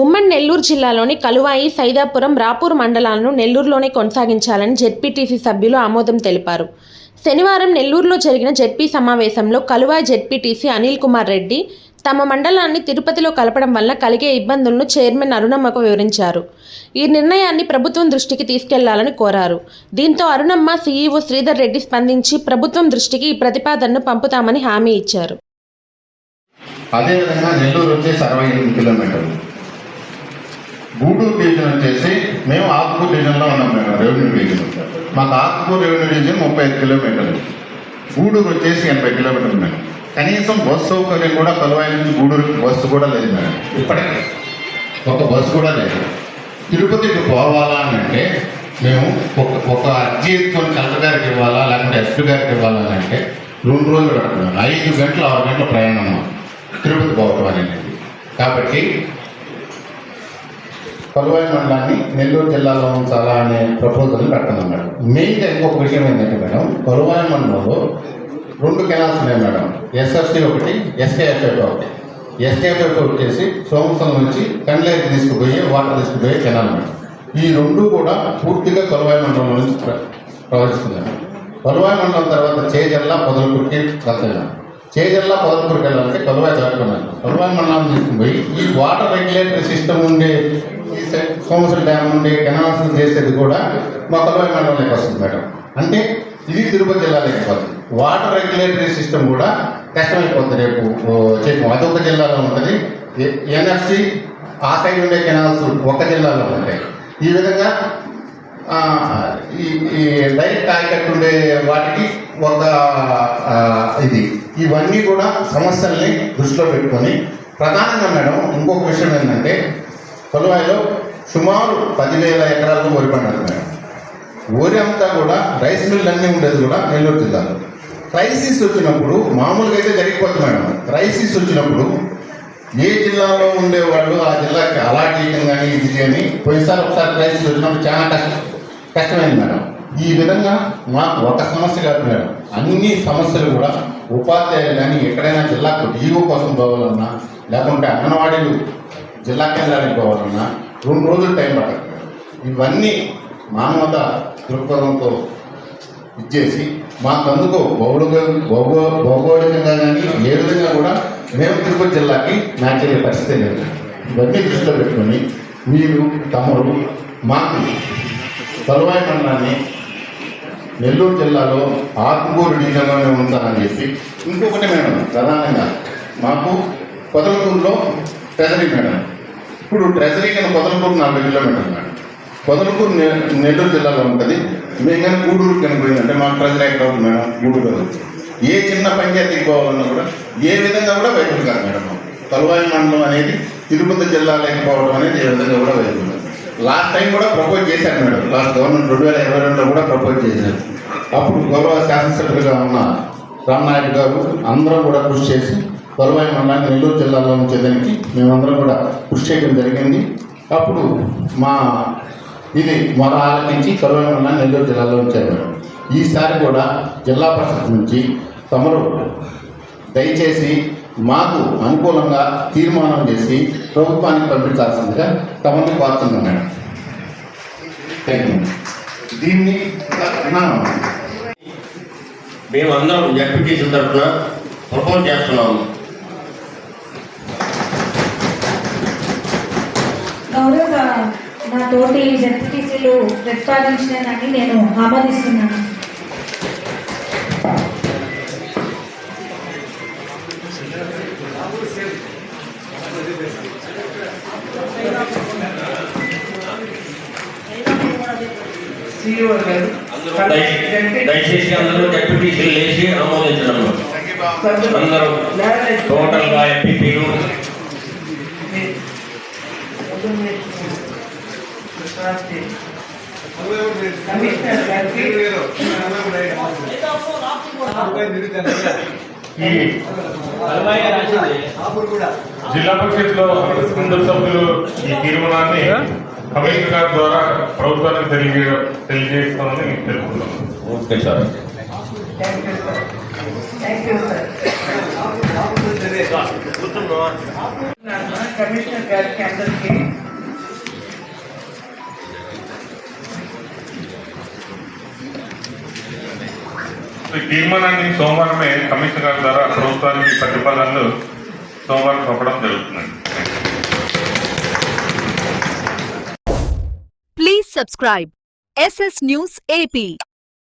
ఉమ్మడి నెల్లూరు జిల్లాలోని కలువాయి సైదాపురం రాపూర్ మండలాలను నెల్లూరులోనే కొనసాగించాలని జెడ్పీటీసీ సభ్యులు ఆమోదం తెలిపారు. శనివారం నెల్లూరులో జరిగిన జెడ్పీ సమావేశంలో కలువాయి జెడ్పీటీసీ అనిల్ కుమార్ రెడ్డి తమ మండలాన్ని తిరుపతిలో కలపడం వల్ల కలిగే ఇబ్బందులను చైర్మన్ అరుణమ్మకు వివరించారు. ఈ నిర్ణయాన్ని ప్రభుత్వం దృష్టికి తీసుకెళ్ళాలని కోరారు. దీంతో అరుణమ్మ సీఈఓ శ్రీధర్ రెడ్డి స్పందించి ప్రభుత్వం దృష్టికి ఈ ప్రతిపాదనను పంపుతామని హామీ ఇచ్చారు. అదేవిధంగా నెల్లూరు వచ్చి అరవై ఎనిమిది కిలోమీటర్లు. డివిజన్ వచ్చేసి మేము ఆత్మూరు డివిజన్లో ఉన్నాం మేము రెవెన్యూ డివిజన్ మాకు ఆత్మూరు రెవెన్యూ డివిజన్ ముప్పై ఐదు కిలోమీటర్లు. గూడూరు వచ్చేసి ఎనభై కిలోమీటర్లు మేము కనీసం బస్సు సౌకర్యం కూడా కలువాయి నుంచి గూడూరుకి బస్సు కూడా లేదు మేడం. ఇప్పటికీ ఒక బస్సు కూడా లేదు. తిరుపతికి పోవాలా అని అంటే మేము ఒక ఒక అర్జీ ఎత్తుకొని కలెక్టర్ గారికి ఇవ్వాలా లేకుంటే ఎస్పీ గారికి ఇవ్వాలా అని అంటే రెండు రోజులు పడుతున్నాం ఐదు గంటలు ఆరు గంటల ప్రయాణం తిరుపతి పోవటం అనేది. కాబట్టి కొలవాయి మండలాన్ని నెల్లూరు జిల్లాలో ఉంచాలా అనే ప్రపోజల్ పెట్టండి మేడం. మెయిన్గా ఇంకొక విషయం ఏంటంటే మేడం కొలవాయి మండలంలో రెండు కెనాల్స్ ఉన్నాయి మేడం. ఎస్ఎఫ్సి ఒకటి ఎస్కేఎఫ్ఎఫ్ ఒకటి. ఎస్కేఎఫ్ఎఫ్ వచ్చేసి సోమసం నుంచి కండ్లేకి తీసుకుపోయి వాటర్ తీసుకుపోయే కెనాల్ మేడం. ఈ రెండు కూడా పూర్తిగా కొలవాయి మండలం నుంచి ప్ర- ప్రవహిస్తున్నాయి కొలవాయి మండలం తర్వాత చేజల్ల పొదలకూరికి వెళ్తున్నాం చేజల్ల పొదలకూరికి వెళ్ళాలంటే కొలవాయి దాటుకున్నాను కొలవాయి మండలం తీసుకుపోయి ఈ వాటర్ రెగ్యులేటరీ సిస్టమ్ ఉండే సోమసుల డ్యామ్ ఉండే కెనాల్స్ చేసేది కూడా మా కొలవాయి మండలంలోకి వస్తుంది మేడం. అంటే ఇది తిరుపతి జిల్లాలోకి పోతుంది వాటర్ రెగ్యులేటరీ సిస్టమ్ కూడా కష్టమైపోతుంది రేపు ఓ, చెప్పు అదొక జిల్లాలో ఉంటుంది. ఎన్ఎఫ్సి ఆ సైడ్ ఉండే కెనాల్స్ ఒక జిల్లాలో ఉంటాయి. ఈ విధంగా ఈ ఈ డైరెక్ట్ ఆయకట్టు ఉండే వాటికి ఒక ఇది. ఇవన్నీ కూడా సమస్యల్ని దృష్టిలో పెట్టుకొని ప్రధానంగా మేడం ఇంకొక విషయం ఏంటంటే కొలవాయిలో సుమారు పదివేల ఎకరాలకు వరి పండుగ మేడం. వరి అంతా కూడా రైస్ మిల్ అన్నీ ఉండేది కూడా నెల్లూరు జిల్లాలో. క్రైసిస్ వచ్చినప్పుడు మామూలుగా అయితే జరిగిపోతుంది మేడం. క్రైసిస్ వచ్చినప్పుడు ఏ జిల్లాలో ఉండేవాళ్ళు ఆ జిల్లాకి అలాట్ కానీ ఇది కానీ పోయినసారి ఒకసారి క్రైసిస్ వచ్చినప్పుడు చాలా కష్టం కష్టమైంది మేడం. ఈ విధంగా మాకు ఒక సమస్య కాదు మేడం. అన్ని సమస్యలు కూడా ఉపాధ్యాయులు కానీ ఎక్కడైనా జిల్లాకు జీవో కోసం పోవాలన్నా లేకుంటే అంగన్వాడీలు జిల్లా కేంద్రానికి పోవాలన్నా రెండు రోజులు టైం పడుతుంది ఇవన్నీ మానవత దృక్పథంతో ఇచ్చేసి మాకందుకు భౌగోళిక భౌగో భౌగోళికంగా కానీ ఏ విధంగా కూడా మేము తిరుపతి జిల్లాకి మ్యాచ్ అయ్యే పరిస్థితి లేదు. ఇవన్నీ దృష్టిలో పెట్టుకొని మీరు తమరు మాకు తరువాయి మండలాన్ని నెల్లూరు జిల్లాలో ఆత్మకూరు డివిజన్లోనే ఉంచాలని చెప్పి ఇంకొకటి మేడం ప్రధానంగా మాకు కొదలకూరులో ట్రెజరీ మేడం. ఇప్పుడు ట్రెజరీ కానీ పొదలకూరు నలభై కిలోమీటర్లు మేడం పొదలకూరు నె- నెల్లూరు జిల్లాలో ఉంటుంది. మేము కానీ గూడూరు కనిపోయిందంటే మాకు ట్రెజరీ ఎక్కడ అవుతుంది మేడం గూడూరు ఏ చిన్న పంచాయతీకి పోవాలన్నా కూడా ఏ విధంగా కూడా వైపులు కాదు మేడం తలవాయి మండలం అనేది తిరుపతి జిల్లా లేకపోవడం అనేది ఏ విధంగా కూడా వైపులు లాస్ట్ టైం కూడా ప్రపోజ్ చేశారు మేడం. లాస్ట్ గవర్నమెంట్ రెండు వేల ఇరవై రెండులో కూడా ప్రపోజ్ చేశారు. అప్పుడు గౌరవ శాసనసభ్యులుగా ఉన్న రామనాయుడు గారు అందరం కూడా కృషి చేసి బలమైన మండలాన్ని నెల్లూరు జిల్లాలో ఉంచేదానికి మేమందరం కూడా కృషి చేయడం జరిగింది. అప్పుడు మా ఇది మొర ఆలకించి కరువైన మండలాన్ని నెల్లూరు జిల్లాలో ఉంచారు ఈసారి కూడా జిల్లా పరిషత్ నుంచి తమరు దయచేసి మాకు అనుకూలంగా తీర్మానం చేసి ప్రభుత్వానికి పంపించాల్సిందిగా తమని కోరుతున్నాను మేడం. థ్యాంక్ యూ దీన్ని నా- మేమందరం జడ్పీటీసీ తరఫున ప్రపోజ్ చేస్తున్నాము గౌరవ నా తోటి జడ్పీటీసీలు ప్రతిపాదించినని నేను ఆమోదిస్తున్నాను. దయ- దయచేసి అందరూ జడ్పీటీసీలు లేచి ఆమోదించడం. అందరూ టోటల్గా ఎంపీపీలు ఈ జిల్లా పరిషత్లో అందరు సభ్యులు ఈ తీర్మానాన్ని కమిషనర్ గారి ద్వారా ప్రభుత్వానికి తెలియజే తెలియజేస్తామని మీకు తెలుపుతున్నాం. Okay sir. Thank you sir commissioner గారికి అందరికీ ఈ తీర్మానాన్ని సోమవారమే కమిషనర్ గారి ద్వారా ప్రభుత్వానికి ప్రతిపాదనలు సోమవారం పంపడం జరుగుతుంది please subscribe SS news AP